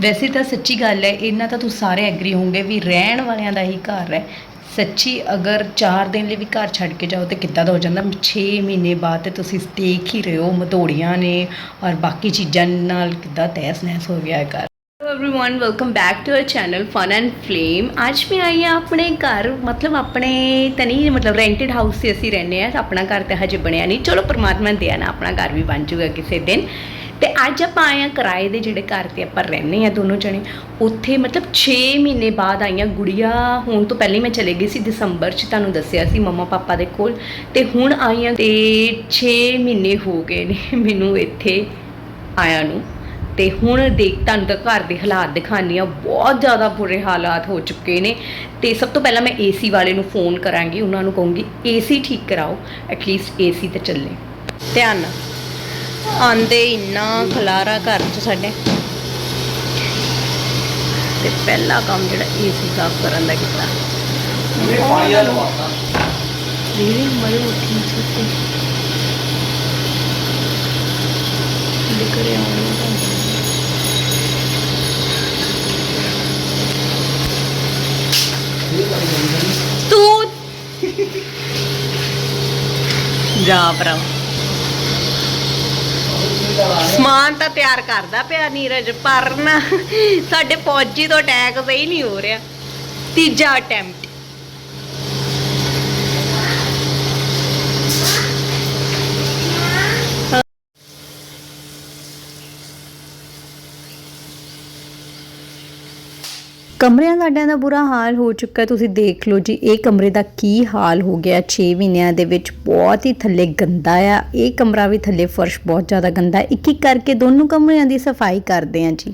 ਵੈਸੇ ਤਾਂ ਸੱਚੀ ਗੱਲ ਹੈ ਇਹਨਾਂ ਤਾਂ ਤੁਸੀਂ ਸਾਰੇ ਐਗਰੀ ਹੋਵੋਗੇ ਵੀ ਰਹਿਣ ਵਾਲਿਆਂ ਦਾ ਹੀ ਘਰ ਹੈ ਸੱਚੀ ਅਗਰ 4 ਦਿਨ ਲਈ ਵੀ ਘਰ ਛੱਡ ਕੇ ਜਾਓ ਤੇ ਕਿੱਦਾਂ ਦਾ ਹੋ ਜਾਂਦਾ 6 ਮਹੀਨੇ ਬਾਅਦ ਤੇ ਤੁਸੀਂ ਦੇਖ ਹੀ ਰਹੇ ਹੋ ਮਧੋੜੀਆਂ ਨੇ ਔਰ ਬਾਕੀ ਚੀਜ਼ਾਂ ਨਾਲ ਕਿੱਦਾਂ ਤਹਿਸ ਨਹਿਸ ਹੋ ਗਿਆ ਹੈ ਘਰ hello everyone welcome back to our channel fun and flame ਅੱਜ ਮੈਂ ਆਈ ਹਾਂ ਆਪਣੇ ਘਰ ਮਤਲਬ ਆਪਣੇ ਤਾਂ ਨਹੀਂ ਮਤਲਬ ਰੈਂਟਡ ਹਾਊਸ 'ਤੇ ਅਸੀਂ ਰਹਿੰਦੇ ਆ ਆਪਣਾ ਘਰ ਤਾਂ ਹਜੇ ਬਣਿਆ ਨਹੀਂ ਚਲੋ ਪਰਮਾਤਮਾ ਦੇ ਨਾ ਆਪਣਾ ਘਰ ਵੀ ਬਣ ਜਾਊਗਾ ਕਿਸੇ ਦਿਨ ਤੇ ਅੱਜ ਆਪਾਂ ਆਏ ਹਾਂ ਕਿਰਾਏ ਦੇ ਜਿਹੜੇ ਘਰ ਤੇ ਆਪਾਂ ਰਹਿੰਦੇ ਆ ਦੋਨੋਂ ਜਣੇ, ਉੱਥੇ ਮਤਲਬ 6 ਮਹੀਨੇ ਬਾਅਦ ਆਈਆਂ ਗੁੜੀਆ ਹੋਣ ਤੋਂ ਪਹਿਲੇ ਮੈਂ ਚਲੇ ਗਈ ਸੀ ਦਸੰਬਰ 'ਚ, ਤੁਹਾਨੂੰ ਦੱਸਿਆ ਸੀ ਮੰਮਾ ਪਾਪਾ ਦੇ ਕੋਲ, ਤੇ ਹੁਣ ਆਈਆਂ ਤੇ 6 ਮਹੀਨੇ ਹੋ ਗਏ ਨੇ ਮੈਨੂੰ ਇੱਥੇ ਆਇਆ ਨੂੰ, ਤੇ ਹੁਣ ਦੇਖ ਤੁਹਾਨੂੰ ਤਾਂ ਘਰ ਦੇ ਹਾਲਾਤ ਦਿਖਾਉਂਦੀ ਆ ਬਹੁਤ ਜ਼ਿਆਦਾ ਬੁਰੇ ਹਾਲਾਤ ਹੋ ਚੁੱਕੇ ਨੇ, ਤੇ ਸਭ ਤੋਂ ਪਹਿਲਾਂ ਮੈਂ ਏਸੀ ਵਾਲੇ ਨੂੰ ਫੋਨ ਕਰਾਂਗੀ, ਉਹਨਾਂ ਨੂੰ ਕਹੂੰਗੀ, ਏਸੀ ਠੀਕ ਕਰਾਓ ਐਟਲੀਸਟ ਏਸੀ ਤੇ ਚੱਲੇ। ਧਿਆਨ ਨਾਲ। ਆਂਦੇ ਇੰਨਾ ਖਲਾਰਾ ਘਰ 'ਚ ਸਾਡੇ। ਤੇ ਪਹਿਲਾ ਕੰਮ ਜਿਹੜਾ ਏਸੀ ਸਾਫ਼ ਕਰਨ ਦਾ ਕੀਤਾ। ਰੀਲੀ ਮਰੇ ਉੱਠੀ ਤੂੰ ਜਾ ਭਰਾ। ਸਮਾਨ ਤਾਂ ਤਿਆਰ ਕਰਦਾ ਪਿਆ ਨੀਰਜ, ਪਰ ਨਾ ਸਾਡੇ ਫੌਜੀ ਤੋਂ ਅਟੈਕ ਸਹੀ ਨਹੀਂ ਹੋ ਰਿਹਾ। ਤੀਜਾ ਅਟੈਂਪਟ ਕਮਰਿਆਂ ਸਾਡਿਆਂ ਦਾ ਬੁਰਾ ਹਾਲ ਹੋ ਚੁੱਕਾ ਤੁਸੀਂ ਦੇਖ ਲਓ ਜੀ, ਇਹ ਕਮਰੇ ਦਾ ਕੀ ਹਾਲ ਹੋ ਗਿਆ। 6 ਮਹੀਨਿਆਂ ਦੇ ਵਿੱਚ ਬਹੁਤ ਹੀ ਥੱਲੇ ਗੰਦਾ ਆ। ਇਹ ਕਮਰਾ ਵੀ ਥੱਲੇ ਫਰਸ਼ ਬਹੁਤ ਜ਼ਿਆਦਾ ਗੰਦਾ ਇੱਕ ਇੱਕ ਕਰਕੇ ਦੋਨੋਂ ਕਮਰਿਆਂ ਦੀ ਸਫ਼ਾਈ ਕਰਦੇ ਆ ਜੀ।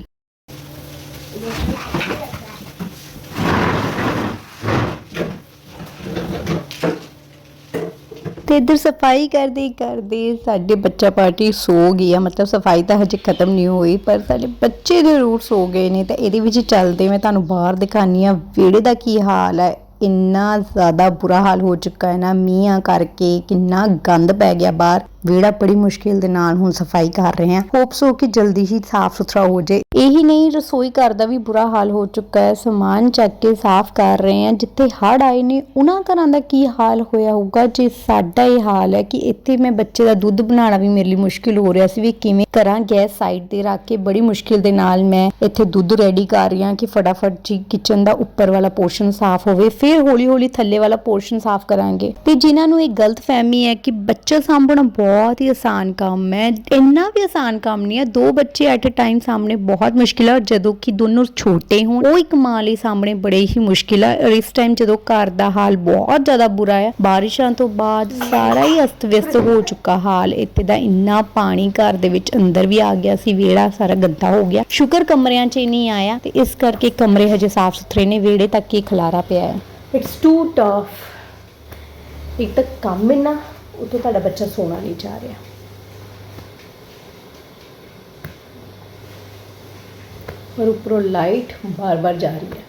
ਤੇ ਇੱਧਰ ਸਫ਼ਾਈ ਕਰਦੇ ਹੀ ਕਰਦੇ ਸਾਡੇ ਬੱਚਾ ਪਾਰਟੀ ਸੋ ਗਈ ਆ। ਮਤਲਬ ਸਫ਼ਾਈ ਤਾਂ ਹਜੇ ਖਤਮ ਨਹੀਂ ਹੋਈ, ਪਰ ਸਾਡੇ ਬੱਚੇ ਦੇ ਰੂਟ ਸੋ ਗਏ ਨੇ ਤਾਂ ਇਹਦੇ ਵਿੱਚ ਚੱਲਦੇ ਮੈਂ ਤੁਹਾਨੂੰ ਬਾਹਰ ਦਿਖਾਨੀ ਆ ਵਿਹੜੇ ਦਾ ਕੀ ਹਾਲ ਹੈ ਇੰਨਾ ਜ਼ਿਆਦਾ ਬੁਰਾ ਹਾਲ ਹੋ ਚੁੱਕਾ ਹੈ ਨਾ, ਮੀਂਹਾਂ ਕਰਕੇ ਕਿੰਨਾ ਗੰਦ ਪੈ ਗਿਆ ਬਾਹਰ। ਵਿਹੜਾ ਬੜੀ ਮੁਸ਼ਕਿਲ ਦੇ ਨਾਲ ਹੁਣ ਸਫ਼ਾਈ ਕਰ ਰਹੇ ਹਾਂ। ਹੋਪਸ ਹੋ ਕਿ ਜਲਦੀ ਹੀ ਸਾਫ਼ ਸੁਥਰਾ ਹੋ ਜਾਏ। ਇਹੀ ਨਹੀਂ, ਰਸੋਈ ਘਰ ਦਾ ਵੀ ਬੁਰਾ ਹਾਲ ਹੋ ਚੁੱਕਾ ਹੈ। ਸਮਾਨ ਚੱਕ ਕੇ ਸਾਫ਼ ਕਰ ਰਹੇ ਹਾਂ। ਜਿੱਥੇ ਹੜ ਆਏ ਨੇ, ਉਹਨਾਂ ਘਰਾਂ ਦਾ ਕੀ ਹਾਲ ਹੋਇਆ ਹੋਊਗਾ? ਜੇ ਸਾਡਾ ਇਹ ਹਾਲ ਹੈ ਕਿ ਇੱਥੇ ਮੈਂ ਬੱਚੇ ਦਾ ਦੁੱਧ ਬਣਾਉਣਾ ਵੀ ਮੇਰੇ ਲਈ ਮੁਸ਼ਕਿਲ ਹੋ ਰਿਹਾ ਸੀ, ਵੀ ਕਿਵੇਂ ਕਰਾਂ ਗੈਸ ਸਾਈਡ ਤੇ ਰੱਖ ਕੇ, ਬੜੀ ਮੁਸ਼ਕਿਲ ਦੇ ਨਾਲ ਮੈਂ ਇੱਥੇ ਦੁੱਧ ਰੈਡੀ ਕਰ ਰਹੀ ਹਾਂ ਕਿ ਫਟਾਫਟ ਜੀ ਕਿਚਨ ਦਾ ਉੱਪਰ ਵਾਲਾ ਪੋਰਸ਼ਨ ਸਾਫ਼ ਹੋਵੇ। ਫਿਰ ਹੌਲੀ ਹੌਲੀ ਥੱਲੇ ਵਾਲਾ ਪੋਰਸ਼ਨ ਸਾਫ਼ ਕਰਾਂਗੇ। ਤੇ ਜਿਨ੍ਹਾਂ ਨੂੰ ਇਹ ਗਲਤ ਫਹਿਮੀ ਹੈ ਕਿ ਬੱਚਾ ਸਾਂਭਣਾ ਬਹੁਤ ਹੀ ਆਸਾਨ ਕੰਮ ਹੈ। ਇੰਨਾ ਵੀ ਆਸਾਨ ਕੰਮ ਨਹੀਂ ਹੈ। ਦੋ ਬੱਚੇ ਐਟ ਅ ਟਾਈਮ ਸਾਹਮਣੇ ਬਹੁਤ ਮੁਸ਼ਕਿਲ ਹੈ ਜਦੋਂ ਕਿ ਦੋਨੋਂ ਛੋਟੇ ਹੋਣ, ਉਹ ਇੱਕ ਮਾਂ ਲਈ ਸਾਹਮਣੇ ਬੜੇ ਹੀ ਮੁਸ਼ਕਿਲ ਹੈ। ਔਰ ਇਸ ਟਾਈਮ ਜਦੋਂ ਘਰ ਦਾ ਹਾਲ ਬਹੁਤ ਜ਼ਿਆਦਾ ਬੁਰਾ ਹੈ, ਬਾਰਿਸ਼ਾਂ ਤੋਂ ਬਾਅਦ ਸਾਰਾ ਹੀ ਅਸਤ ਵਿਅਸਤ ਹੋ ਚੁੱਕਾ ਹਾਲ। ਇੱਥੇ ਦਾ ਇੰਨਾ ਪਾਣੀ ਘਰ ਦੇ ਵਿੱਚ ਅੰਦਰ ਵੀ ਆ ਗਿਆ ਸੀ, ਵਿਹੜਾ ਸਾਰਾ ਗੰਦਾ ਹੋ ਗਿਆ। ਸ਼ੁਕਰ ਕਮਰਿਆਂ 'ਚ ਹੀ ਨਹੀਂ ਆਇਆ ਤੇ ਇਸ ਕਰਕੇ ਕਮਰੇ ਹਜੇ ਸਾਫ਼ ਸੁਥਰੇ ਨੇ, ਵਿਹੜੇ ਤੱਕ ਹੀ ਖਲਾਰਾ ਪਿਆ ਹੈ। ਇਟਸ ਟੂ ਟਫ ਇੱਕ ਤਾਂ ਕੰਮ ਇੰਨਾ ਉੱਥੇ ਤੁਹਾਡਾ ਬੱਚਾ ਸੋਣਾ ਨਹੀਂ ਚਾਹ ਰਿਹਾ। ਪਰ ਉੱਪਰੋਂ ਲਾਈਟ ਬਾਰ-ਬਾਰ ਜਾ ਰਹੀ ਹੈ।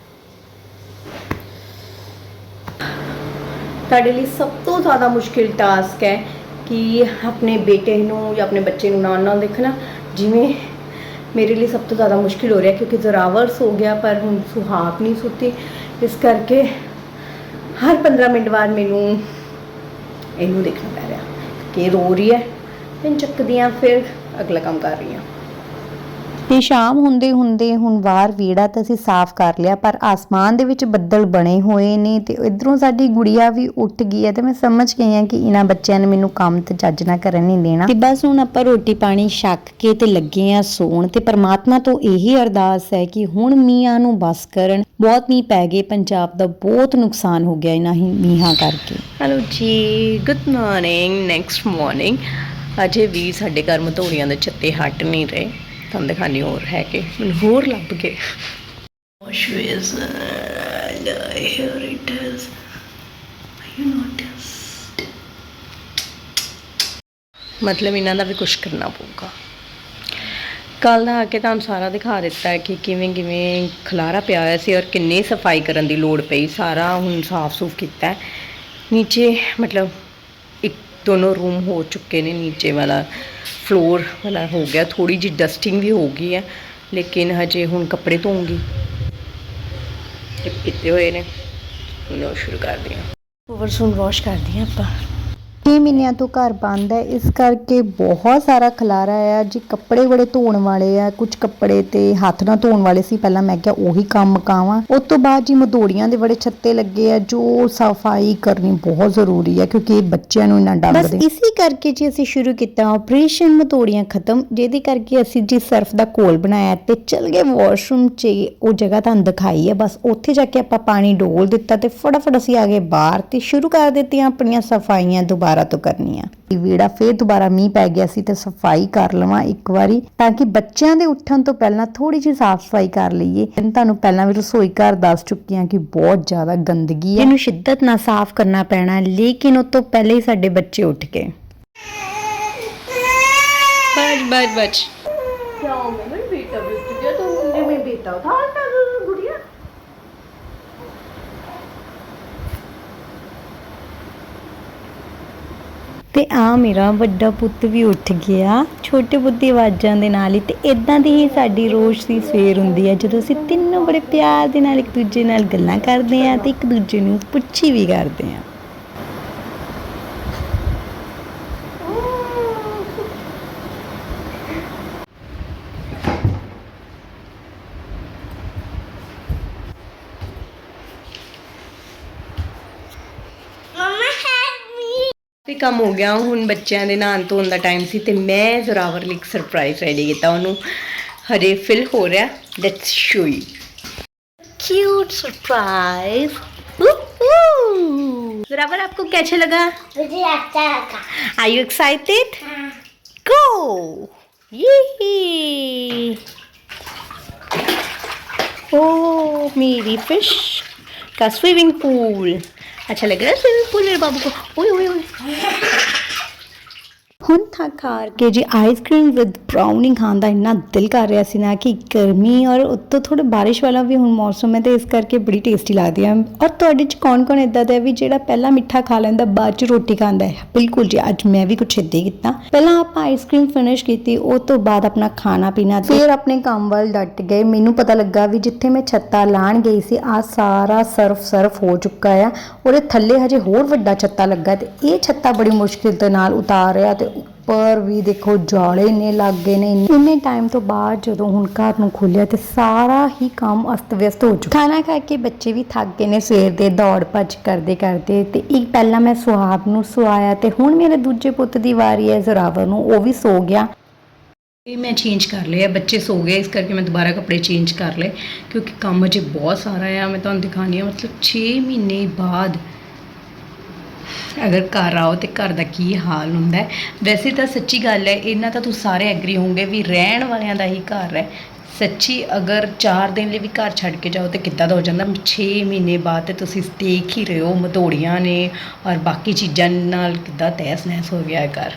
ਤੁਹਾਡੇ ਲਈ ਸਭ ਤੋਂ ਜ਼ਿਆਦਾ ਮੁਸ਼ਕਿਲ ਟਾਸਕ ਹੈ ਕਿ ਆਪਣੇ ਬੇਟੇ ਨੂੰ ਜਾਂ ਆਪਣੇ ਬੱਚੇ ਨੂੰ ਨਾਲ-ਨਾਲ ਦੇਖਣਾ। ਜਿਵੇਂ ਮੇਰੇ ਲਈ ਸਭ ਤੋਂ ਜ਼ਿਆਦਾ ਮੁਸ਼ਕਿਲ ਹੋ ਰਿਹਾ ਕਿਉਂਕਿ ਜ਼ਰਾਵਰਸ ਹੋ ਗਿਆ, ਪਰ ਹੁਣ ਸੁਹਾਗ ਨਹੀਂ ਸੁੱਤੀ। ਇਸ ਕਰਕੇ ਹਰ 15 ਮਿੰਟ ਬਾਅਦ ਮੈਨੂੰ ਇਹਨੂੰ ਦੇਖਣਾ ਪੈ ਰਿਹਾ ਕਿ ਰੋ ਰਹੀ ਹੈ ਤੇ ਚੱਕਦੀ ਹਾਂ ਫਿਰ ਅਗਲਾ ਕੰਮ ਕਰ ਰਹੀ ਹਾਂ ਤੇ ਸ਼ਾਮ ਹੁੰਦੇ ਹੁੰਦੇ ਹੁਣ ਬਾਹਰ ਵੀੜਾ ਤਾਂ ਅਸੀਂ ਸਾਫ਼ ਕਰ ਲਿਆ ਪਰ ਆਸਮਾਨ ਦੇ ਵਿੱਚ ਬੱਦਲ ਬਣੇ ਹੋਏ ਨੇ ਤੇ ਇਧਰੋਂ ਸਾਡੀ ਗੁੜੀਆ ਵੀ ਉੱਠ ਗਈ ਹੈ ਤੇ ਮੈਂ ਸਮਝ ਗਈ ਹਾਂ ਕਿ ਇਹਨਾਂ ਬੱਚਿਆਂ ਨੇ ਮੈਨੂੰ ਕੰਮ ਤੇ ਚੱਜ ਨਾ ਕਰਨ ਨਹੀਂ ਦੇਣਾ। ਤੇ ਬਸ ਹੁਣ ਆਪਾਂ ਰੋਟੀ ਪਾਣੀ ਛੱਕ ਕੇ ਤੇ ਲੱਗੇ ਆ ਸੌਣ ਤੇ ਪਰਮਾਤਮਾ ਤੋਂ ਇਹੀ ਅਰਦਾਸ ਹੈ ਕਿ ਹੁਣ ਮੀਆਂ ਨੂੰ ਬਸ ਕਰਨ ਬਹੁਤ ਮੀਂਹ ਪੈ ਗਏ ਪੰਜਾਬ ਦਾ ਬਹੁਤ ਨੁਕਸਾਨ ਹੋ ਗਿਆ ਇਹਨਾਂ ਹੀ ਮੀਂਹਾਂ ਕਰਕੇ। Hello ji good morning next morning ਅਜੇ ਵੀ ਸਾਡੇ ਘਰ ਮਧੋੜੀਆਂ ਦੇ ਛੱਤੇ ਹਟ ਨਹੀਂ ਰਹੇ। ਤੁਹਾਨੂੰ ਦਿਖਾਣੀ ਹੋਰ ਹੈ ਕਿ ਮੈਨੂੰ ਹੋਰ ਲੱਭ ਗਏ wash basin here it is you noticed? ਮਤਲਬ ਇਹਨਾਂ ਦਾ ਵੀ ਕੁਝ ਕਰਨਾ ਪਊਗਾ। ਕੱਲ ਦਾ ਆ ਕੇ ਤੁਹਾਨੂੰ ਸਾਰਾ ਦਿਖਾ ਦਿੱਤਾ ਹੈ ਕਿ ਕਿਵੇਂ ਕਿਵੇਂ ਖਲਾਰਾ ਪਿਆ ਹੋਇਆ ਸੀ ਔਰ ਕਿੰਨੀ ਸਫ਼ਾਈ ਕਰਨ ਦੀ ਲੋੜ ਪਈ। ਸਾਰਾ ਹੁਣ ਸਾਫ਼ ਸੂਫ ਕੀਤਾ ਨੀਚੇ ਮਤਲਬ ਇੱਕ ਦੋਨੋਂ ਰੂਮ ਹੋ ਚੁੱਕੇ ਨੇ ਨੀਚੇ ਵਾਲਾ। ਫਲੋਰ ਵਾਲਾ ਹੋ ਗਿਆ ਥੋੜੀ ਜਿਹੀ ਡਸਟਿੰਗ ਵੀ ਹੋ ਗਈ ਹੈ ਲੇਕਿਨ ਹਜੇ ਹੁਣ ਕੱਪੜੇ ਧੋਉਂਗੀ ਤੇ ਕੀਤੇ ਹੋਏ ਨੇ। ਹੁਣ ਉਹ ਸ਼ੁਰੂ ਕਰਦੀ ਹਾਂ ਓਵਰਸੂਨ ਵਾਸ਼ ਕਰਦੀ ਹਾਂ ਆਪਾਂ। 6 ਮਹੀਨਿਆਂ ਤੋਂ ਘਰ ਬੰਦ ਹੈ। ਇਸ ਕਰਕੇ ਬਹੁਤ ਸਾਰਾ ਖਲਾਰਾ ਆ ਜੀ ਕੱਪੜੇ ਬੜੇ ਧੋਣ ਵਾਲੇ ਆ। ਕੁਝ ਕੱਪੜੇ ਤੇ ਹੱਥ ਨਾਲ ਧੋਣ ਵਾਲੇ ਸੀ। ਪਹਿਲਾਂ ਮੈਂ ਕਿਹਾ ਉਹੀ ਕੰਮ ਮਕਾਵਾਂ ਉਸ ਤੋਂ ਬਾਅਦ ਜੀ ਮਧੋੜੀਆਂ ਦੇ ਬੜੇ ਛੱਤੇ ਲੱਗੇ ਆ ਜੋ ਸਫ਼ਾਈ ਕਰਨੀ ਬਹੁਤ ਜ਼ਰੂਰੀ ਹੈ ਕਿਉਂਕਿ ਇਹ ਬੱਚਿਆਂ ਨੂੰ ਇਹਨਾਂ ਬਸ ਡੰਗਦੇ ਇਸੇ ਕਰਕੇ ਜੀ ਅਸੀਂ ਸ਼ੁਰੂ ਕੀਤਾ ਆਪਰੇਸ਼ਨ ਮਤੋੜੀਆਂ ਖਤਮ ਜਿਹਦੇ ਕਰਕੇ ਅਸੀਂ ਜੀ ਸਰਫ ਦਾ ਘੋਲ ਬਣਾਇਆ ਤੇ ਚਲ ਗਏ ਵਾਸ਼ਰੂਮ 'ਚ ਉਹ ਜਗ੍ਹਾ ਤੁਹਾਨੂੰ ਦਿਖਾਈ ਹੈ। ਬਸ ਉੱਥੇ ਜਾ ਕੇ ਆਪਾਂ ਪਾਣੀ ਡੋਲ ਦਿੱਤਾ ਤੇ ਫਟਾਫਟ ਅਸੀਂ ਆ ਗਏ ਬਾਹਰ ਤੇ ਸ਼ੁਰੂ ਕਰ ਦਿੱਤੀਆਂ ਆਪਣੀਆਂ ਸਫਾਈਆਂ ਦੁਬਾਰਾ। ਦੁਬਾਰਾ ਤੋਂ ਕਰਨੀ ਆ। ਵੀੜਾ ਫੇਰ ਦੁਬਾਰਾ ਮੀਂਹ ਪੈ ਗਿਆ ਸੀ ਤੇ ਸਫ਼ਾਈ ਕਰ ਲਵਾਂ ਇੱਕ ਵਾਰੀ ਤਾਂ ਕਿ ਬੱਚਿਆਂ ਦੇ ਉੱਠਣ ਤੋਂ ਪਹਿਲਾਂ ਥੋੜੀ ਜਿਹੀ ਸਾਫ਼ ਸਫ਼ਾਈ ਕਰ ਲਈਏ। ਤੁਹਾਨੂੰ ਪਹਿਲਾਂ ਵੀ ਰਸੋਈ ਘਰ ਦੱਸ ਚੁੱਕੀ ਆ ਕਿ ਬਹੁਤ ਜ਼ਿਆਦਾ ਗੰਦਗੀ ਹੈ ਇਹਨੂੰ ਸ਼ਿੱਦਤ ਨਾਲ ਸਾਫ਼ ਕਰਨਾ ਪੈਣਾ ਲੇਕਿਨ ਉਹ ਤੋਂ ਪਹਿਲੇ ਹੀ ਸਾਡੇ ਬੱਚੇ ਉੱਠ ਗਏ। ਬਚ ਬਚ ਬਚ ਕਿਉਂ ਤੇ ਆ ਮੇਰਾ ਵੱਡਾ ਪੁੱਤ ਵੀ ਉੱਠ ਗਿਆ। ਛੋਟੇ ਪੁੱਤ ਦੀ ਆਵਾਜ਼ਾਂ ਦੇ ਨਾਲ ਹੀ ਤੇ ਇਦਾਂ ਦੀ ਹੀ ਸਾਡੀ ਰੋਜ਼ ਦੀ ਸਵੇਰ ਹੁੰਦੀ ਹੈ, ਜਦੋਂ ਅਸੀਂ ਤਿੰਨੋਂ ਬੜੇ ਪਿਆਰ ਦੇ ਨਾਲ ਇੱਕ ਦੂਜੇ ਨਾਲ ਗੱਲਾਂ ਕਰਦੇ ਆ ਤੇ ਇੱਕ ਦੂਜੇ ਨੂੰ ਪੁੱਛੀ ਵੀ ਕਰਦੇ ਆ ਤੇ ਕੰਮ ਹੋ ਗਿਆ ਹੁਣ ਬੱਚਿਆਂ ਦੇ ਨਹਾਉਣ ਧੋਣ ਦਾ ਟਾਈਮ ਸੀ ਤੇ ਮੈਂ ਜ਼ੋਰਾਵਰ ਲਈ ਇੱਕ ਸਰਪ੍ਰਾਈਜ਼ ਰੈਡੀ ਕੀਤਾ ਉਹਨੂੰ ਹਜੇ ਫਿਲ ਹੋ ਰਿਹਾ let's show you cute surprise Zorawar आपको कैसे लगा मुझे अच्छा लगा आर यू एक्साइटेड गो ये ओ मेरी फिश का swimming pool Achale, gracias por el babuco. Uy, uy, uy. ਹੁਣ ਥੱਕ ਹਾਰ ਕੇ ਜੀ ਆਈਸਕ੍ਰੀਮ ਵਿਦ ਬ੍ਰਾਊਨਿੰਗ ਖਾਣ ਦਾ ਇੰਨਾ ਦਿਲ ਕਰ ਰਿਹਾ ਸੀ ਨਾ ਕਿ ਗਰਮੀ ਔਰ ਉੱਤੋਂ ਥੋੜਾ ਬਾਰਿਸ਼ ਵਾਲਾ ਵੀ ਹੁਣ ਮੌਸਮ ਹੈ ਤੇ ਇਸ ਕਰਕੇ ਬੜੀ ਟੇਸਟੀ ਲੱਗਦੀ ਹੈ ਔਰ ਤੁਹਾਡੇ ਚ ਕੌਣ ਕੌਣ ਇਦਾਂ ਦਾ ਵੀ ਜਿਹੜਾ ਪਹਿਲਾਂ ਮਿੱਠਾ ਖਾ ਲੈਂਦਾ, ਬਾਅਦ ਚ ਰੋਟੀ ਖਾਂਦਾ ਹੈ? ਬਿਲਕੁਲ ਜੀ, ਅੱਜ ਮੈਂ ਵੀ ਕੁਛ ਏਦਾਂ ਹੀ ਕੀਤਾ। ਪਹਿਲਾਂ ਆਪਾਂ ਆਈਸਕ੍ਰੀਮ ਫਿਨਿਸ਼ ਕੀਤੀ, ਉਹ ਤੋਂ ਬਾਅਦ ਆਪਣਾ ਖਾਣਾ ਪੀਣਾ। ਫਿਰ ਆਪਣੇ ਕੰਮ ਵੱਲ ਡਟ ਗਏ। ਮੈਨੂੰ ਪਤਾ ਲੱਗਾ ਵੀ ਜਿੱਥੇ ਮੈਂ ਛੱਤਾ ਲਾਣ ਗਈ ਸੀ ਆ ਸਾਰਾ ਸਰਫ ਸਰਫ ਹੋ ਚੁੱਕਾ ਆ। ਉਹਦੇ ਥੱਲੇ ਹਜੇ ਹੋਰ ਵੱਡਾ ਛੱਤਾ ਲੱਗਾ ਤੇ ਇਹ ਛੱਤਾ ਬੜੀ ਮੁਸ਼ਕਿਲ ਦੇ ਨਾਲ ਉਤਾਰਿਆ ਤੇ ਉੱਪਰ ਵੀ ਦੇਖੋ ਜਾਲੇ ਨੇ ਲੱਗੇ ਨੇ, ਇੰਨੇ ਟਾਈਮ ਤੋਂ ਬਾਅਦ ਜਦੋਂ ਹੁਣ ਘਰ ਨੂੰ ਖੋਲਿਆ ਤੇ ਸਾਰਾ ਹੀ ਕੰਮ ਅਸਤ ਵਿਅਸਤ ਹੋ ਚੁੱਕਾ। ਖਾਣਾ ਖਾ ਕੇ ਬੱਚੇ ਵੀ ਥੱਕ ਗਏ ਨੇ ਸਵੇਰ ਦੇ ਦੌੜ ਭੱਜ ਕਰਦੇ ਕਰਦੇ ਤੇ ਇੱਕ ਪਹਿਲਾਂ ਮੈਂ ਸੁਹਾਗ ਨੂੰ ਸੁਆਇਆ ਤੇ ਹੁਣ ਮੇਰੇ ਦੂਜੇ ਪੁੱਤ ਦੀ ਵਾਰੀ ਹੈ, ਜ਼ਰਾਵਰ ਨੂੰ, ਉਹ ਵੀ ਸੋ ਗਿਆ। ਇਹ ਮੈਂ ਚੇਂਜ ਕਰ ਲਿਆ, ਬੱਚੇ ਸੋ ਗਏ, ਇਸ ਕਰਕੇ ਮੈਂ ਦੁਬਾਰਾ ਕੱਪੜੇ ਚੇਂਜ ਕਰ ਲਏ, ਕਿਉਂਕਿ ਕੰਮ ਅਜੇ ਬਹੁਤ ਸਾਰਾ ਆ, ਮੈਂ ਤੁਹਾਨੂੰ ਦਿਖਾਣੀ ਆ, ਮਤਲਬ 6 ਮਹੀਨੇ ਬਾਅਦ ਅਗਰ ਘਰ ਆਓ ਤੇ ਘਰ ਦਾ ਕੀ ਹਾਲ ਹੁੰਦਾ ਹੈ? ਵੈਸੇ ਤਾਂ ਸੱਚੀ ਗੱਲ ਹੈ, ਇਹਨਾਂ ਤਾਂ ਤੁਸੀਂ ਸਾਰੇ ਐਗਰੀ ਹੋਵੋਗੇ ਵੀ ਰਹਿਣ ਵਾਲਿਆਂ ਦਾ ਹੀ ਘਰ ਹੈ। ਸੱਚੀ ਅਗਰ 4 ਦਿਨ ਲਈ ਵੀ ਘਰ ਛੱਡ ਕੇ ਜਾਓ ਤੇ ਕਿੱਦਾਂ ਦਾ ਹੋ ਜਾਂਦਾ? 6 ਮਹੀਨੇ ਬਾਅਦ ਤੇ ਤੁਸੀਂ ਦੇਖ ਹੀ ਰਹੇ ਹੋ, ਮਧੋੜੀਆਂ ਨੇ ਔਰ ਬਾਕੀ ਚੀਜ਼ਾਂ ਨਾਲ ਕਿੱਦਾਂ ਤਹਿਸ ਨਹਿਸ ਹੋ ਗਿਆ ਹੈ ਘਰ?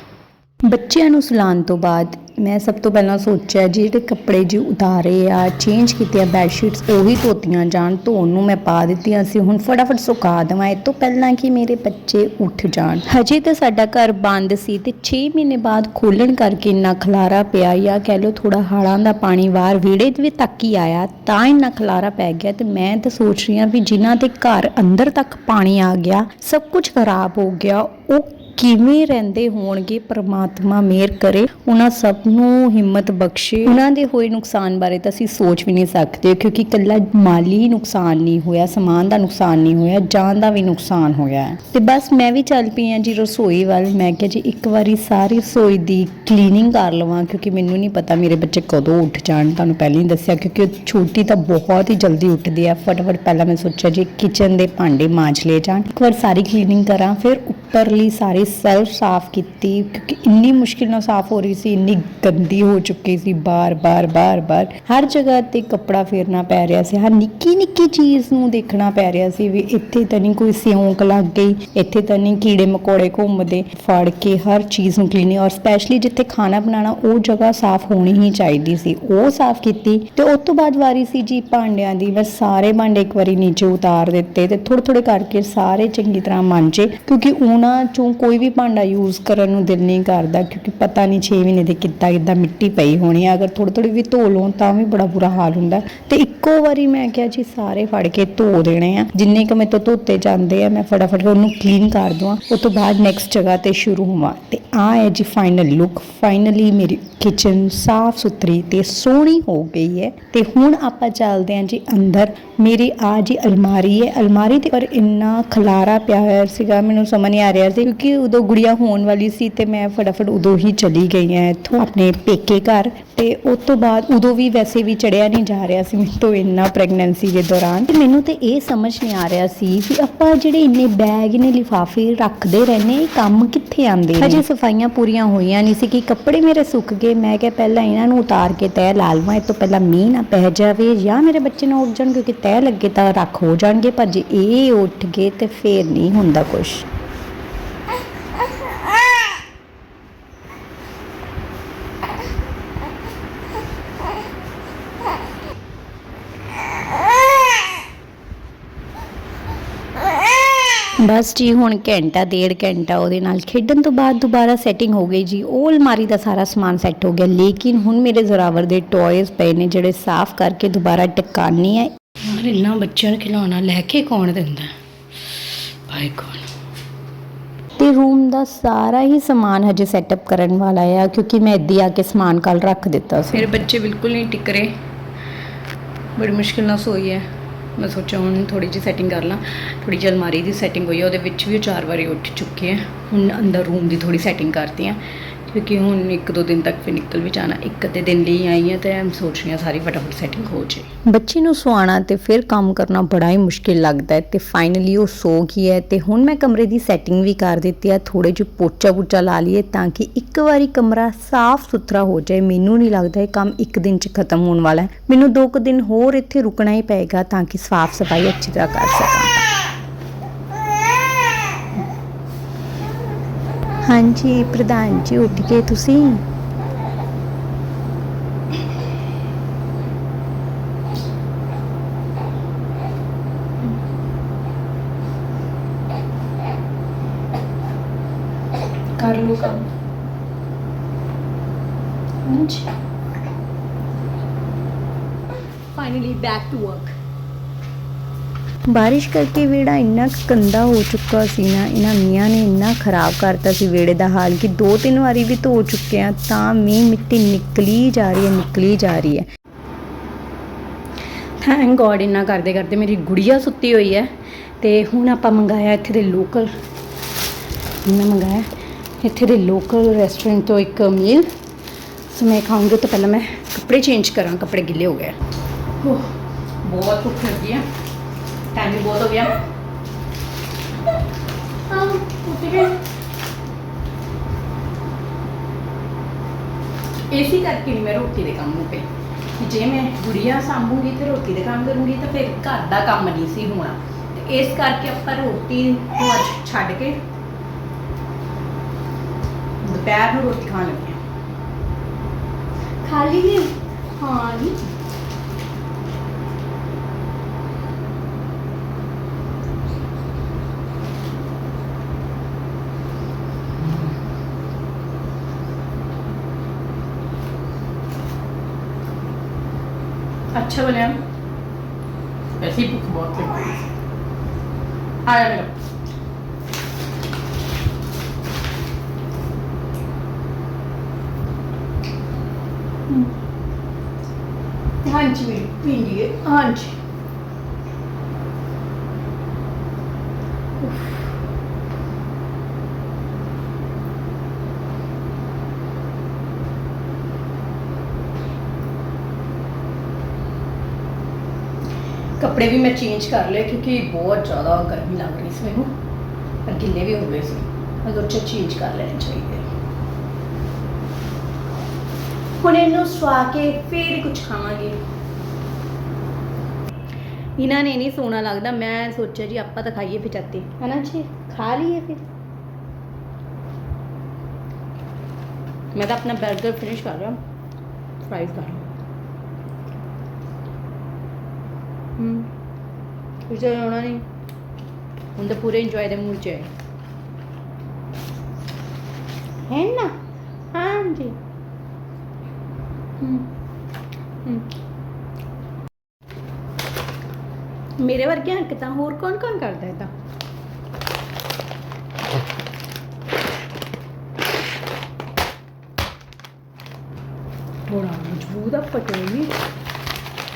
ਬੱਚਿਆਂ ਨੂੰ ਸੁਲਾਉਣ ਤੋਂ ਬਾਅਦ ਮੈਂ ਸਭ ਤੋਂ ਪਹਿਲਾਂ ਸੋਚਿਆ ਜਿਹੜੇ ਕੱਪੜੇ ਜੀ ਉਤਾਰੇ ਆ ਚੇਂਜ ਕੀਤੇ ਆ ਬੈੱਡ ਸ਼ੀਟਸ ਉਹ ਧੋਤੀਆਂ ਜਾਣ, ਧੋਣ ਨੂੰ ਮੈਂ ਪਾ ਦਿੱਤੀਆਂ ਸੀ, ਹੁਣ ਫਟਾਫਟ ਸੁਕਾ ਦੇਵਾਂ, ਇਹ ਤੋਂ ਪਹਿਲਾਂ ਕਿ ਮੇਰੇ ਬੱਚੇ ਉੱਠ ਜਾਣ। ਹਜੇ ਤਾਂ ਸਾਡਾ ਘਰ ਬੰਦ ਸੀ ਤੇ 6 ਮਹੀਨੇ ਬਾਅਦ ਖੋਲਣ ਕਰਕੇ ਇੰਨਾ ਖਲਾਰਾ ਪਿਆ ਜਾਂ ਕਹਿ ਲਓ ਥੋੜਾ ਹਾੜਾਂ ਦਾ ਪਾਣੀ ਬਾਹਰ ਵਿਹੜੇ ਦੇ ਵੀ ਤੱਕ ਹੀ ਆਇਆ, ਤਾਂ ਇੰਨਾ ਖਲਾਰਾ ਪੈ ਗਿਆ ਤੇ ਮੈਂ ਤਾਂ ਸੋਚ ਰਹੀ ਹਾਂ ਵੀ ਜਿਨ੍ਹਾਂ ਦੇ ਘਰ ਅੰਦਰ ਤੱਕ ਪਾਣੀ ਆ ਗਿਆ, ਸਭ ਕੁਝ ਖਰਾਬ ਹੋ ਗਿਆ, ਉਹ ਕਿਵੇਂ ਰਹਿੰਦੇ ਹੋਣਗੇ, ਪ੍ਰਮਾਤਮਾ ਮਿਹਰ ਕਰੇ, ਉਹਨਾਂ ਸਭ ਨੂੰ ਹਿੰਮਤ ਬਖਸ਼ੇ। ਉਹਨਾਂ ਦੇ ਹੋਏ ਨੁਕਸਾਨ ਬਾਰੇ ਤਾਂ ਅਸੀਂ ਸੋਚ ਵੀ ਨਹੀਂ ਸਕਦੇ, ਕਿਉਂਕਿ ਇਕੱਲਾ ਮਾਲੀ ਨੁਕਸਾਨ ਨਹੀਂ ਹੋਇਆ, ਸਮਾਨ ਦਾ ਨੁਕਸਾਨ ਨਹੀਂ ਹੋਇਆ, ਜਾਨ ਦਾ ਵੀ ਨੁਕਸਾਨ ਹੋਇਆ। ਤੇ ਬਸ ਮੈਂ ਵੀ ਚੱਲ ਪਈ ਹਾਂ ਜੀ ਰਸੋਈ ਵੱਲ। ਮੈਂ ਕਿਹਾ ਜੀ ਇੱਕ ਵਾਰੀ ਸਾਰੀ ਰਸੋਈ ਦੀ ਕਲੀਨਿੰਗ ਕਰ ਲਵਾਂ, ਕਿਉਂਕਿ ਮੈਨੂੰ ਨਹੀਂ ਪਤਾ ਮੇਰੇ ਬੱਚੇ ਕਦੋਂ ਉੱਠ ਜਾਣ। ਤੁਹਾਨੂੰ ਪਹਿਲਾਂ ਹੀ ਦੱਸਿਆ, ਕਿਉਂਕਿ ਛੋਟੀ ਤਾਂ ਬਹੁਤ ਹੀ ਜਲਦੀ ਉੱਠਦੀ ਆ। ਫਟਾਫਟ ਪਹਿਲਾਂ ਮੈਂ ਸੋਚਿਆ ਜੀ ਕਿਚਨ ਦੇ ਭਾਂਡੇ ਮਾਂਜ ਲਏ ਜਾਣ। ਇੱਕ ਵਾਰ ਸਾਰੀ ਕਲੀਨਿੰਗ ਕਰਾਂ, ਫਿਰ ਉੱਪਰਲੀ ਸਾਰੀ ਸੈਲਫ ਸਾਫ਼ ਕੀਤੀ, ਕਿਉਂਕਿ ਇੰਨੀ ਮੁਸ਼ਕਿਲ ਨਾਲ ਸਾਫ਼ ਹੋ ਰਹੀ ਸੀ, ਇੰਨੀ ਗੰਦੀ ਹੋ ਚੁੱਕੀ ਸੀ ਬਾਰ ਬਾਰ ਬਾਰ ਬਾਰ। ਹਰ ਜਗ੍ਹਾ ਤੇ ਕੱਪੜਾ ਫੇਰਨਾ ਪੈ ਰਿਹਾ ਸੀ, ਹਰ ਨਿੱਕੀ ਨਿੱਕੀ ਚੀਜ਼ ਨੂੰ ਦੇਖਣਾ ਪੈ ਰਿਹਾ ਸੀ ਵੀ ਇੱਥੇ ਤਾਂ ਨਹੀਂ ਕੋਈ ਸਿਉਂਕ ਲੱਗ ਗਈ, ਇੱਥੇ ਤਾਂ ਨਹੀਂ ਕੀੜੇ ਮકોੜੇ ਘੁੰਮਦੇ। ਫੜ ਕੇ ਹਰ ਚੀਜ਼ ਨੂੰ ਕਲੀਨ ਔਰ ਸਪੈਸ਼ਲੀ ਜਿੱਥੇ ਖਾਣਾ ਬਣਾਉਣਾ, ਉਹ ਜਗ੍ਹਾ ਸਾਫ਼ ਹੋਣੀ ਹੀ ਚਾਹੀਦੀ ਸੀ। ਉਹ ਸਾਫ਼ ਕੀਤੀ ਤੇ ਉਸ ਤੋਂ ਬਾਅਦ ਵਾਰੀ ਸੀ ਜੀ ਭਾਂਡਿਆਂ ਦੀ, ਮੈਂ ਸਾਰੇ ਭਾਂਡੇ ਇੱਕ ਵਾਰੀ ਨੀਚੇ ਉਤਾਰ ਦਿੱਤੇ ਤੇ ਥੋੜੇ ਥੋੜੇ ਕਰਕੇ ਸਾਰੇ ਚੰਗੀ ਤਰ੍ਹਾਂ ਮਾਂਜੇ, ਕਿਉਂਕਿ ਉਹਨਾਂ ਚੋਂ ਕੋਈ ਕੋਈ ਵੀ ਭਾਂਡਾ ਯੂਜ਼ ਕਰਨ ਨੂੰ ਦਿਲ ਨਹੀਂ ਕਰਦਾ, ਕਿਉਂਕਿ ਪਤਾ ਨਹੀਂ 6 ਮਹੀਨੇ ਦੇ ਕਿੱਦਾਂ ਕਿੱਦਾਂ ਮਿੱਟੀ ਪਈ ਹੋਣੀ ਆ। ਅਗਰ ਥੋੜੀ ਥੋੜੀ ਵੀ ਧੋ ਲਓ ਤਾਂ ਵੀ ਬੜਾ ਬੁਰਾ ਹਾਲ ਹੁੰਦਾ। ਤੇ ਇੱਕੋ ਵਾਰੀ ਮੈਂ ਕਿਹਾ ਜੀ, ਸਾਰੇ ਫੜ ਕੇ ਧੋ ਦੇਣੇ ਆ। ਜਿੰਨੇ ਕੁ ਮੇਰੇ ਤੋਂ ਧੋਤੇ ਜਾਂਦੇ ਆ, ਮੈਂ ਫਟਾਫਟ ਉਹਨੂੰ ਕਲੀਨ ਕਰ ਦਵਾਂ। ਉਸ ਤੋਂ ਬਾਅਦ ਨੈਕਸਟ ਜਗ੍ਹਾ ਤੇ ਸ਼ੁਰੂ ਹੋਵਾਂ। ਤੇ ਆ ਹੈ ਜੀ ਫਾਈਨਲ ਲੁੱਕ ਫਾਈਨਲੀ ਮੇਰੀ ਕਿਚਨ ਸਾਫ਼ ਸੁਥਰੀ ਤੇ ਸੋਹਣੀ ਹੋ ਗਈ ਹੈ। ਤੇ ਹੁਣ ਆਪਾਂ ਚੱਲਦੇ ਹਾਂ ਜੀ ਅੰਦਰ। ਮੇਰੀ ਆ ਜੀ ਅਲਮਾਰੀ ਹੈ। ਅਲਮਾਰੀ ਤੇ ਪਰ ਇੰਨਾ ਖਲਾਰਾ ਪਿਆ ਹੋਇਆ ਸੀਗਾ, ਮੈਨੂੰ ਸਮਝ ਨਹੀਂ ਆ ਰਿਹਾ ਸੀ, ਕਿਉਂਕਿ ਉਦੋਂ ਗੁੜੀਆ ਹੋਣ ਵਾਲੀ ਸੀ ਤੇ ਮੈਂ ਫਟਾਫਟ ਉਦੋਂ ਹੀ ਚਲੀ ਗਈ ਹਾਂ ਇੱਥੋਂ ਆਪਣੇ ਪੇਕੇ ਘਰ। ਤੇ ਉਸ ਤੋਂ ਬਾਅਦ ਉਦੋਂ ਵੀ ਵੈਸੇ ਵੀ ਚੜਿਆ ਨਹੀਂ ਜਾ ਰਿਹਾ ਸੀ ਮੈਨੂੰ ਤੋਂ ਇੰਨਾ ਪ੍ਰੈਗਨੈਂਸੀ ਦੇ ਦੌਰਾਨ। ਤੇ ਮੈਨੂੰ ਤੇ ਇਹ ਸਮਝ ਨਹੀਂ ਆ ਰਿਹਾ ਸੀ ਕਿ ਆਪਾਂ ਜਿਹੜੇ ਇੰਨੇ ਬੈਗ ਨੇ ਲਿਫਾਫੇ ਰੱਖਦੇ ਰਹਿੰਦੇ ਇਹ ਕੰਮ ਕਿੱਥੇ ਆਉਂਦੇ ਨੇ? ਹਜੇ ਸਫਾਈਆਂ ਪੂਰੀਆਂ ਹੋਈਆਂ ਨਹੀਂ ਸੀ ਕਿ ਕੱਪੜੇ ਮੇਰੇ ਸੁੱਕ ਗਏ। ਮੈਂ ਕਿਹਾ ਪਹਿਲਾਂ ਇਹਨਾਂ ਨੂੰ ਉਤਾਰ ਕੇ ਤੈਅ ਲਾ ਲਵਾਂ, ਇਹ ਤੋਂ ਪਹਿਲਾਂ ਮੀਂਹ ਨਾ ਪੈ ਜਾਵੇ ਜਾਂ ਮੇਰੇ ਬੱਚੇ ਨਾ ਉੱਠ ਜਾਣ ਕਿਉਂਕਿ ਤੈਅ ਲੱਗੇ ਤਾਂ ਰੱਖ ਹੋ ਜਾਣਗੇ, ਪਰ ਜੇ ਇਹ ਉੱਠ ਗਏ ਤੇ ਫੇਰ ਨਹੀਂ ਹੁੰਦਾ ਕੁਝ ਬਸ ਜੀ ਹੁਣ ਘੰਟਾ ਡੇਢ ਘੰਟਾ ਉਹਦੇ ਨਾਲ ਖੇਡਣ ਤੋਂ ਬਾਅਦ ਦੁਬਾਰਾ ਸੈਟਿੰਗ ਹੋ ਗਈ ਜੀ। ਉਹ ਅਲਮਾਰੀ ਦਾ ਸਾਰਾ ਸਮਾਨ ਸੈੱਟ ਹੋ ਗਿਆ। ਲੇਕਿਨ ਹੁਣ ਮੇਰੇ ਜ਼ੋਰਾਵਰ ਦੇ ਟੌਇਜ਼ ਪਏ ਨੇ ਜਿਹੜੇ ਸਾਫ਼ ਕਰਕੇ ਦੁਬਾਰਾ ਟਿਕਾਣੀ ਹੈ ਯਾਰ ਇੰਨਾ ਬੱਚਿਆਂ ਨੂੰ ਖਿਲਾਉਣਾ ਲੈ ਕੇ ਕੌਣ ਦਿੰਦਾ? ਭਾਈ ਕੌਣ? ਤੇ ਰੂਮ ਦਾ ਸਾਰਾ ਹੀ ਸਮਾਨ ਹਜੇ ਸੈਟਅਪ ਕਰਨ ਵਾਲਾ ਆ ਕਿਉਂਕਿ ਮੈਂ ਇੱਦੀ ਆ ਕੇ ਸਮਾਨ ਕੱਲ ਰੱਖ ਦਿੱਤਾ ਸੀ। ਮੇਰੇ ਬੱਚੇ ਬਿਲਕੁਲ ਨਹੀਂ ਟਿਕ ਰਹੇ। ਬੜੀ ਮੁਸ਼ਕਿਲ ਨਾਲ ਸੋਈ ਹੈ। ਮੈਂ ਸੋਚਿਆ ਹੁਣ ਥੋੜੀ ਜਿਹੀ ਸੈਟਿੰਗ ਕਰ ਲਾਂ। ਥੋੜੀ ਜਿਹੀ ਅਲਮਾਰੀ ਦੀ ਸੈਟਿੰਗ ਹੋਈ ਹੈ ਉਹਦੇ ਵਿੱਚ ਵੀ ਉਹ ਚਾਰ ਵਾਰੀ ਉੱਠ ਚੁੱਕੇ ਹੈ ਹੁਣ ਅੰਦਰ ਰੂਮ ਦੀ ਥੋੜੀ ਸੈਟਿੰਗ ਕਰਤੀ ਹੈ ਕਿਉਂਕਿ ਹੁਣ ਇੱਕ ਦੋ ਦਿਨ ਤੱਕ ਫਿਰ ਨਿਕਲ ਵੀ ਜਾਣਾ। ਇੱਕ ਅੱਧੇ ਦਿਨ ਲਈ ਆਈ ਹਾਂ ਤੇ ਮੈਂ ਸੋਚ ਰਹੀ ਹਾਂ ਸਾਰੀ ਫਟਾਫਟ ਸੈਟਿੰਗ ਹੋ ਜੇ। ਬੱਚੇ ਨੂੰ ਸੁਆਣਾ ਤੇ ਫਿਰ ਕੰਮ ਕਰਨਾ ਬੜਾ ਹੀ ਮੁਸ਼ਕਿਲ ਲੱਗਦਾ ਹੈ ਤੇ ਫਾਈਨਲੀ ਉਹ ਸੋ ਗਈ ਹੈ ਤੇ ਹੁਣ ਮੈਂ ਕਮਰੇ ਦੀ ਸੈਟਿੰਗ ਵੀ ਕਰ ਦਿੱਤੀ ਹੈ। ਥੋੜੇ ਜਿਹੇ ਪੋਚਾ ਪੁੱਚਾ ਲਾ ਲਈਏ ਤਾਂ ਕਿ ਇੱਕ ਵਾਰੀ ਕਮਰਾ ਸਾਫ਼ ਸੁਥਰਾ ਹੋ ਜਾਏ। ਮੈਨੂੰ ਨਹੀਂ ਲੱਗਦਾ ਇਹ ਕੰਮ ਇੱਕ ਦਿਨ 'ਚ ਖਤਮ ਹੋਣ ਵਾਲਾ ਹੈ। ਮੈਨੂੰ ਦੋ ਕੁ ਦਿਨ ਹੋਰ ਇੱਥੇ ਰੁਕਣਾ ਹੀ ਪਏਗਾ ਤਾਂ ਕਿ ਸਾਫ਼ ਸਫ਼ਾਈ ਅੱਛੀ ਤਰ੍ਹਾਂ ਕਰ ਸਕਾਂ। ਹਾਂਜੀ ਪ੍ਰਧਾਨ ਜੀ ਉੱਠ ਗਏ ਤੁਸੀਂ ਕਰ ਲਓ ਕੰਮ ਹਾਂਜੀ ਫਾਈਨਲੀ ਬੈਕ ਟੂ ਵਰਕ ਬਾਰਿਸ਼ ਕਰਕੇ ਵਿਹੜਾ ਇੰਨਾ ਕੁ ਗੰਦਾ ਹੋ ਚੁੱਕਾ ਸੀ ਨਾ ਇਹਨਾਂ ਮੀਆਂ ਨੇ ਇੰਨਾ ਖਰਾਬ ਕਰਤਾ ਸੀ ਵਿਹੜੇ ਦਾ ਹਾਲ ਕਿ ਦੋ ਤਿੰਨ ਵਾਰੀ ਵੀ ਧੋ ਚੁੱਕੇ ਆ ਤਾਂ ਮੀਂਹ ਮਿੱਟੀ ਨਿਕਲੀ ਜਾ ਰਹੀ ਹੈ ਨਿਕਲੀ ਜਾ ਰਹੀ ਹੈ। ਥੈਂਕ ਗੋਡ ਇੰਨਾ ਕਰਦੇ ਕਰਦੇ ਮੇਰੀ ਗੁੜੀਆ ਸੁੱਤੀ ਹੋਈ ਹੈ ਤੇ ਹੁਣ ਆਪਾਂ ਮੰਗਾਇਆ ਇੱਥੇ ਦੇ ਲੋਕਲ ਮੈਂ ਮੰਗਾਇਆ ਇੱਥੇ ਦੇ ਲੋਕਲ ਰੈਸਟੋਰੈਂਟ ਤੋਂ ਇੱਕ ਮੀਲ ਸੋ ਮੈਂ ਖਾਉਂਗੀ ਤਾਂ ਪਹਿਲਾਂ ਮੈਂ ਕੱਪੜੇ ਚੇਂਜ ਕਰਾਂ ਕੱਪੜੇ ਗਿੱਲੇ ਹੋ ਗਏ ਓਹ, ਬਹੁਤ ਭੁੱਖ ਲੱਗੀ ਆ। ਟਾਈਮ ਵੀ ਬਹੁਤ ਹੋ ਗਿਆ ਹਾਂ ਉੱਠ ਗਏ ਏਸੀ ਕਰਕੇ ਨਹੀਂ ਮੈਂ ਰੋਟੀ ਦੇ ਕੰਮ ਨੂੰ ਪਈ। ਕਿ ਜੇ ਮੈਂ ਗੁੜੀਆ ਸਾਂਭੂਗੀ ਤੇ ਰੋਟੀ ਦੇ ਕੰਮ ਕਰੂੰਗੀ ਤਾਂ ਫਿਰ ਘਰ ਦਾ ਕੰਮ ਨਹੀਂ ਸੀ ਹੋਣਾ। ਤੇ ਇਸ ਕਰਕੇ ਆਪਾਂ ਰੋਟੀ ਨੂੰ ਅੱਜ ਛੱਡ ਕੇ ਦੁਪਹਿਰ ਨੂੰ ਰੋਟੀ ਖਾਣ ਲੱਗੇ ਹਾਂ। ਖਾ ਲਈ ਹਾਂ ਨਹੀਂ। अच्छा बने वैसे ही भूख बहुत लगी आया मेरा हाँ जी मेरी भिंडी है हाँ जी ਕੱਪੜੇ ਵੀ ਮੈਂ ਚੇਂਜ ਕਰ ਲਏ ਕਿਉਂਕਿ ਬਹੁਤ ਜ਼ਿਆਦਾ ਗਰਮੀ ਲੱਗ ਰਹੀ ਸੀ ਮੈਨੂੰ। ਪਰ ਗਿੱਲੇ ਵੀ ਹੋ ਗਏ ਸੀ। ਮੈਂ ਸੋਚਿਆ ਚੇਂਜ ਕਰ ਲੈਣੇ ਚਾਹੀਦੇ ਹੁਣ ਇਹਨੂੰ ਸਵਾ ਕੇ ਫੇਰ ਕੁਝ ਖਾਵਾਂਗੇ। ਇਹਨਾਂ ਨੇ ਨਹੀਂ ਸੋਣਾ ਲੱਗਦਾ। ਮੈਂ ਸੋਚਿਆ ਜੀ ਆਪਾਂ ਤਾਂ ਖਾਈਏ ਫਿਰ ਚਾਤੇ। ਹਨਾ ਜੀ? ਖਾ ਲਈਏ ਫਿਰ। ਮੈਂ ਤਾਂ ਆਪਣਾ 버ਗਰ ਫਿਨਿਸ਼ ਕਰ ਰਿਹਾ। ਫਰਾਈਜ਼ ਕਰ ਰਿਹਾ ਹਮ। ਕੁਝ ਹੋਣਾ ਨਹੀਂ ਹੁਣ ਤਾਂ ਪੂਰੇ ਇੰਜੋਏ ਦੇ ਮੂਡ 'ਚ ਹੈ। ਹੈ ਨਾ? ਹਾਂਜੀ। ਹਮ, ਹਮ। ਮੇਰੇ ਵਰਗੀਆਂ ਹਰਕਤਾਂ ਹੋਰ ਕੌਣ ਕੌਣ ਕਰਦਾ ਹੈ ਤਾਂ? ਬੜਾ ਮਜ਼ਬੂਤ ਆ ਪਟੇ ਨਹੀਂ?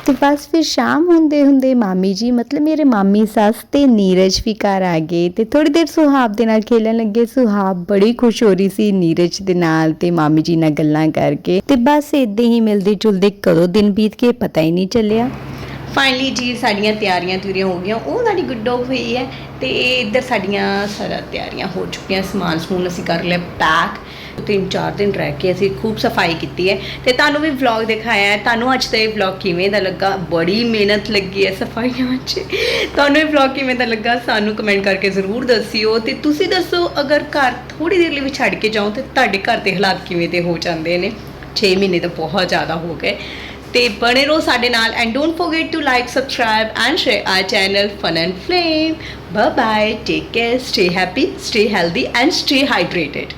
ਤੇ ਬਸ ਫਿਰ ਸ਼ਾਮ ਹੁੰਦੇ ਹੁੰਦੇ ਮਾਮੀ ਜੀ ਮਤਲਬ ਮੇਰੇ ਮਾਮੀ ਸੱਸ ਤੇ ਨੀਰਜ ਵੀ ਘਰ ਆ ਗਏ ਤੇ ਥੋੜੀ ਦੇਰ ਸੁਹਾਬ ਦੇ ਨਾਲ ਖੇਲਣ ਲੱਗੇ ਸੁਹਾਬ ਬੜੀ ਖੁਸ਼ ਹੋ ਰਹੀ ਸੀ ਨੀਰਜ ਦੇ ਨਾਲ ਤੇ ਮਾਮੀ ਜੀ ਨਾਲ ਗੱਲਾਂ ਕਰਕੇ ਤੇ ਬਸ ਇਦਾਂ ਹੀ ਮਿਲਦੇ ਜੁਲਦੇ ਕਦੋਂ ਦਿਨ ਬੀਤ ਕੇ ਪਤਾ ਹੀ ਨਹੀਂ ਚੱਲਿਆ ਫਾਈਨਲੀ ਜੀ ਸਾਡੀਆਂ ਤਿਆਰੀਆਂ ਤੁਰੀਆਂ ਹੋ ਗਈਆਂ ਉਹ ਸਾਡੀ ਗੁੱਡੋ ਹੋਈ ਹੈ ਤੇ ਇੱਧਰ ਸਾਡੀਆਂ ਸਾਰਾ ਤਿਆਰੀਆਂ ਹੋ ਚੁੱਕੀਆਂ ਸਮਾਨ ਸਮੂਨ ਅਸੀਂ ਕਰ ਲਿਆ ਪੈਕ ਤਿੰਨ ਚਾਰ ਦਿਨ ਰਹਿ ਕੇ ਅਸੀਂ ਖੂਬ ਸਫ਼ਾਈ ਕੀਤੀ ਹੈ। ਤੇ ਤੁਹਾਨੂੰ ਵੀ ਵਲੌਗ ਦਿਖਾਇਆ ਹੈ। ਤੁਹਾਨੂੰ ਅੱਜ ਦਾ ਇਹ ਵਲੌਗ ਕਿਵੇਂ ਦਾ ਲੱਗਾ? ਬੜੀ ਮਿਹਨਤ ਲੱਗੀ ਹੈ ਸਫਾਈਆਂ 'ਚ ਤੁਹਾਨੂੰ ਇਹ ਵਲੌਗ ਕਿਵੇਂ ਦਾ ਲੱਗਾ? ਸਾਨੂੰ ਕਮੈਂਟ ਕਰਕੇ ਜ਼ਰੂਰ ਦੱਸਿਓ। ਤੇ ਤੁਸੀਂ ਦੱਸੋ, ਅਗਰ ਘਰ ਥੋੜੀ ਦੇਰ ਲਈ ਵੀ ਛੱਡ ਕੇ ਜਾਓ, ਤੇ ਤੁਹਾਡੇ ਘਰ ਦੇ ਹਾਲਾਤ ਕਿਵੇਂ ਦੇ ਹੋ ਜਾਂਦੇ ਨੇ? 6 ਮਹੀਨੇ ਤਾਂ ਬਹੁਤ ਜ਼ਿਆਦਾ ਹੋ ਗਏ। ਤੇ ਬਣੇ ਰਹੋ ਸਾਡੇ ਨਾਲ and don't forget to like subscribe and share our channel fun and flame bye bye take care stay happy stay healthy and stay hydrated